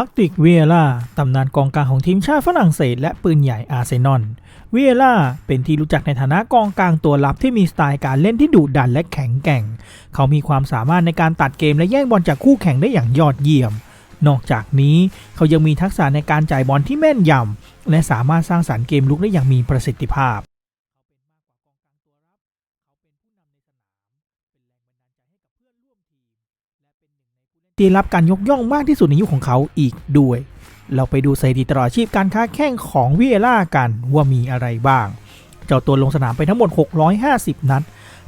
พักติกเวียล่าตำนานกองกลางของทีมชาติฝรั่งเศส และปืนใหญ่อาร์เซนอล เวียล่าเป็นที่รู้จักในฐานะกองกลางตัวรับที่มีสไตล์การเล่นที่ดุดันและแข็งแกร่ง เขามีความสามารถในการตัดเกมและแย่งบอลจากคู่แข่งได้อย่างยอดเยี่ยม นอกจากนี้เขายังมีทักษะในการจ่ายบอลที่แม่นยำ และสามารถสร้างสรรค์เกมลุกได้อย่างมีประสิทธิภาพ ที่รับการยกย่องมากที่สุดในยุคของเขาอีกด้วย เราไปดูสถิติตลอดชีพการค้าแข่งของวิเอล่ากันว่ามีอะไรบ้าง เจ้าตัวลงสนามไปทั้งหมด 650 นัด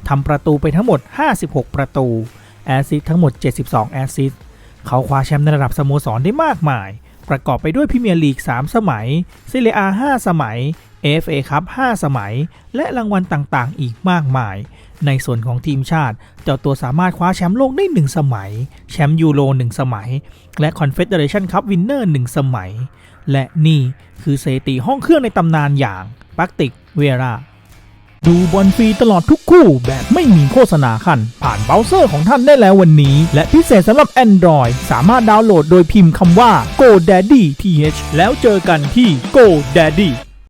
ทำประตูไปทั้งหมด 56 ประตู แอสซิสทั้งหมด 72 แอสซิสเขาคว้าแชมป์ในระดับสโมสรได้มากมาย ประกอบไปด้วยพรีเมียร์ลีก 3 สมัยซิเลียอา5สมัย FA คัพ5สมัย และรางวัลต่างๆ อีกมากมาย ในส่วนของทีมชาติ เจ้าตัวสามารถคว้าแชมป์โลกได้ 1 สมัย แชมป์ยูโร 1 สมัย และคอนเฟเดเรชันคัพวินเนอร์1สมัย และนี่คือเซติห้องเครื่องในตำนานอย่างปักติกเวราดูบอลฟรีตลอดทุกคู่แบบไม่มีโฆษณาคัน ผ่านเบราว์เซอร์ของท่านได้แล้ววันนี้ และพิเศษสำหรับ Android สามารถดาวน์โหลดโดยพิมพ์คำว่า GoDaddy TH แล้วเจอกันที่ GoDaddy